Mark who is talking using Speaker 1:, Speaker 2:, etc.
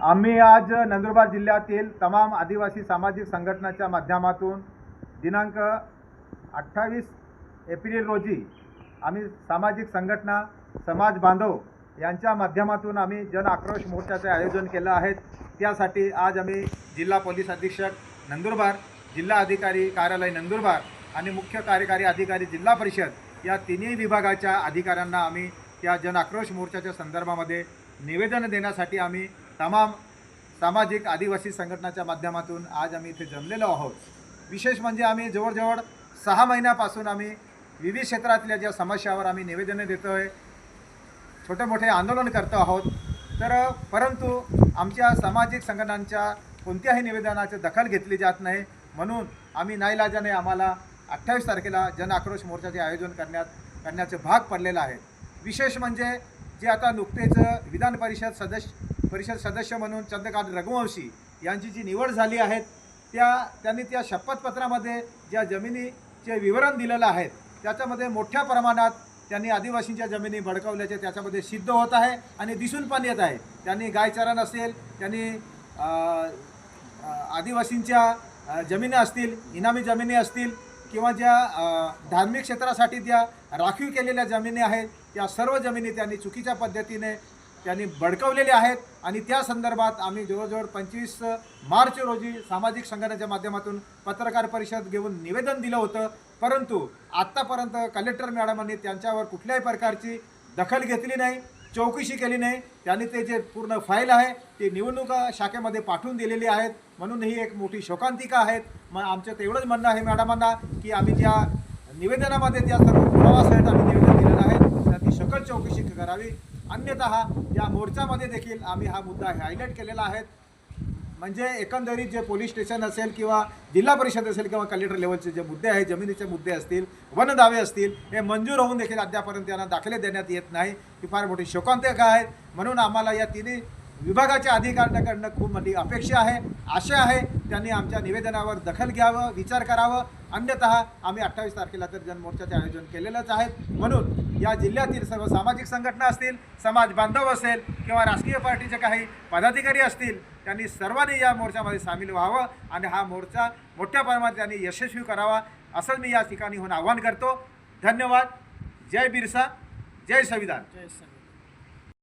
Speaker 1: आम्ही आज नंदुरबार जिल्ह्यातील तमाम आदिवासी सामाजिक संघटनाच्या माध्यमातून दिनांक अठ्ठावीस एप्रिल रोजी आम्ही सामाजिक संघटना समाज बांधव यांच्या माध्यमातून आम्ही जन आक्रोश मोर्चाचे आयोजन केलं आहे. त्यासाठी आज आम्ही जिल्हा पोलीस अधीक्षक नंदुरबार जिल्हा अधिकारी कार्यालय नंदुरबार आणि मुख्य कार्यकारी अधिकारी जिल्हा परिषद या तिन्ही विभागाच्या अधिकाऱ्यांना आम्ही त्या जन आक्रोश मोर्चाच्या संदर्भामध्ये निवेदन देण्यासाठी आम्ही तमाम सामाजिक आदिवासी संघटनाच्या माध्यमातून आज आम्ही इथे जमलेलो आहोत. विशेष म्हणजे आम्ही जवळजवळ सहा महिन्यापासून आम्ही विविध क्षेत्रातल्या ज्या समस्यावर आम्ही निवेदने देतो आहे छोटे मोठे आंदोलन करतो आहोत. तर परंतु आमच्या सामाजिक संघटनांच्या कोणत्याही निवेदनाची दखल घेतली जात नाही. म्हणून आम्ही नाईलाजाने आम्हाला अठ्ठावीस तारखेला जन आक्रोश मोर्चाचे आयोजन करण्यात करण्याचे भाग पडलेला आहे विशेष म्हणजे जे आता नुकतेच विधान परिषद सदस्य परिषद सदस्य म्हणून चंद्रकांत रघुवंशी यांची जी निवड झाली आहे त्या त्यांनी त्या शपथपत्रामध्ये ज्या जमिनीचे विवरण दिलेलं आहे त्याच्यामध्ये मोठ्या प्रमाणात त्यांनी आदिवासींच्या जमिनी भडकवल्याचे त्याच्यामध्ये सिद्ध होत आहे आणि दिसून पण येत आहे. त्यांनी गायचरण असेल त्यांनी आदिवासींच्या जमिनी असतील इनामी जमिनी असतील किंवा ज्या धार्मिक क्षेत्रासाठी ज्या राखीव केलेल्या जमिनी आहेत त्या सर्व जमिनी त्यांनी चुकीच्या पद्धतीने त्यांनी बडकवलेले आहेत आणि त्या संदर्भात आम्ही जवळजवळ पंचवीस मार्च रोजी सामाजिक संघटनेच्या माध्यमातून पत्रकार परिषद घेऊन निवेदन दिलं होतं. परंतु आत्तापर्यंत कलेक्टर मॅडमांनी त्यांच्यावर कुठल्याही प्रकारची दखल घेतली नाही चौकशी केली नाही. त्यांनी ते जे पूर्ण फाईल आहे ती निवडणूक शाखेमध्ये पाठवून दिलेली आहेत. म्हणून ही एक मोठी शोकांतिका आहेत मग आमचं तेवढंच म्हणणं आहे मॅडमांना की आम्ही ज्या निवेदनामध्ये त्या सर्व पुरावासहित आम्ही निवेदन दिलेलं आहे तर ती सकल चौकशी करावी. अन्यतः या मोर्चामध्ये देखील आम्ही हा मुद्दा हायलाईट केलेला आहे. म्हणजे एकंदरीत जे पोलीस स्टेशन असेल किंवा जिल्हा परिषद असेल किंवा कलेक्टर लेवलचे जे मुद्दे आहेत जमिनीचे मुद्दे असतील वन दावे असतील हे मंजूर होऊन देखील अद्यापर्यंत त्यांना दाखले देण्यात येत नाही. ही फार मोठी शोकांतिका आहेत. म्हणून आम्हाला या तिन्ही विभागाच्या अधिकाऱ्यांकडनं खूप मोठी अपेक्षा आहे आशा आहे. त्यांनी आमच्या निवेदनावर दखल घ्यावं विचार करावं. अन्यतः आम्ही अठ्ठावीस तारखेला तर जनमोर्चाचे आयोजन केलेलंच आहे. म्हणून या जिल्ह्यातील सर्व सामाजिक संघटना असतील समाज बांधव असेल किंवा राजकीय पार्टीचे काही पदाधिकारी असतील त्यांनी सर्वांनी या मोर्चामध्ये सामील व्हावं आणि हा मोर्चा मोठ्या प्रमाणात त्यांनी यशस्वी करावा असं मी या ठिकाणी होऊन आवाहन करतो. धन्यवाद. जय बिरसा. जय संविधान.
Speaker 2: जय संविधान.